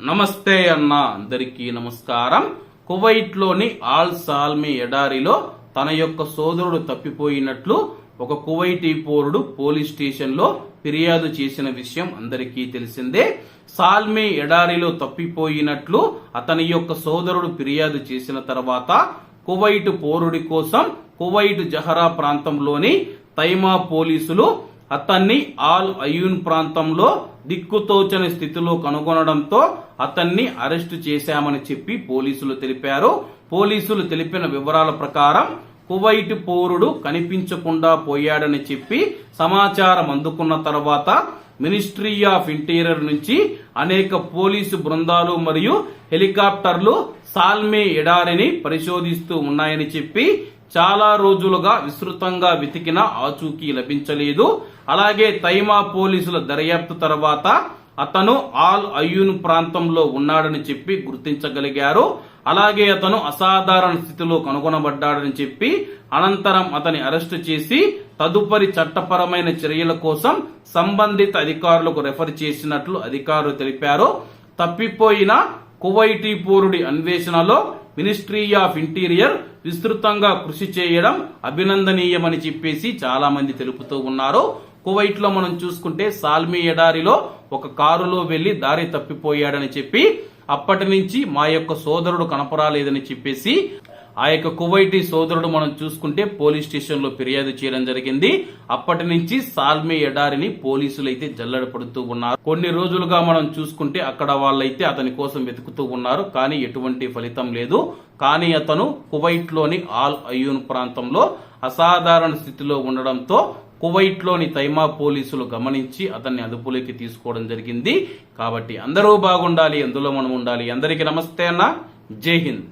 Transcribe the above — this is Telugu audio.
నమస్తే అన్న అందరికీ నమస్కారం. కువైట్లోని ఆల్ సాల్మి ఎడారిలో తన యొక్క సోదరుడు తప్పిపోయినట్లు ఒక కువైటీ పౌరుడు పోలీస్ స్టేషన్లో ఫిర్యాదు చేసిన విషయం అందరికీ తెలిసిందే. సాల్మి ఎడారిలో తప్పిపోయినట్లు అతని యొక్క సోదరుడు ఫిర్యాదు చేసిన తర్వాత కువైట్ పౌరుడి కోసం కువైట్ జహరా ప్రాంతంలోని తైమా పోలీసులు అతన్ని ఆల్ అయూన్ ప్రాంతంలో దిక్కుతోచని స్థితిలో కనుగొనడంతో అతన్ని అరెస్టు చేశామని చెప్పి పోలీసులు తెలిపారు. పోలీసులు తెలిపిన వివరాల ప్రకారం కువైట్ పౌరుడు కనిపించకుండా పోయాడని చెప్పి సమాచారం అందుకున్న తర్వాత మినిస్ట్రీ ఆఫ్ ఇంటీరియర్ నుంచి అనేక పోలీసు బృందాలు మరియు హెలికాప్టర్లు సాల్మే ఎడారిని పరిశోధిస్తూ ఉన్నాయని చెప్పి చాలా రోజులుగా విస్తృతంగా వెతికిన ఆచూకీ లభించలేదు. అలాగే తైమా పోలీసుల దర్యాప్తు తర్వాత అతను ఆల్ అయ్యూన్ ప్రాంతంలో ఉన్నాడని చెప్పి గుర్తించగలిగారు. అలాగే అతను అసాధారణ స్థితిలో కనుగొనబడ్డాడని చెప్పి అనంతరం అతని అరెస్టు చేసి తదుపరి చట్టపరమైన చర్యల కోసం సంబంధిత అధికారులకు రెఫర్ చేసినట్లు అధికారులు తెలిపారు. తప్పిపోయిన కువైటీ పౌరుడి అన్వేషణలో మినిస్ట్రీ ఆఫ్ ఇంటీరియర్ విస్తృతంగా కృషి చేయడం అభినందనీయమని చెప్పేసి చాలా మంది తెలుపుతూ ఉన్నారు. కువైట్లో మనం చూసుకుంటే సాల్మీ ఎడారిలో ఒక కారులో వెళ్ళి దారి తప్పిపోయాడని చెప్పి అప్పటి నుంచి మా యొక్క సోదరుడు కనపరాలేదని చెప్పేసి ఆ యొక్క కువైటీ సోదరుడు మనం చూసుకుంటే పోలీస్ స్టేషన్లో ఫిర్యాదు చేయడం జరిగింది. అప్పటి నుంచి సాల్మే ఎడారిని పోలీసులు అయితే జల్లడ పడుతూ ఉన్నారు. కొన్ని రోజులుగా మనం చూసుకుంటే అక్కడ వాళ్ళైతే అతని కోసం వెతుకుతూ ఉన్నారు. కానీ ఎటువంటి ఫలితం లేదు. కానీ అతను కువైట్లోని ఆల్ అయ్యూన్ ప్రాంతంలో అసాధారణ స్థితిలో ఉండడంతో కువైట్లోని తైమా పోలీసులు గమనించి అతన్ని అదుపులోకి తీసుకోవడం జరిగింది. కాబట్టి అందరూ బాగుండాలి. అందులో మనం ఉండాలి. అందరికీ నమస్తే అన్న. జై హింద్.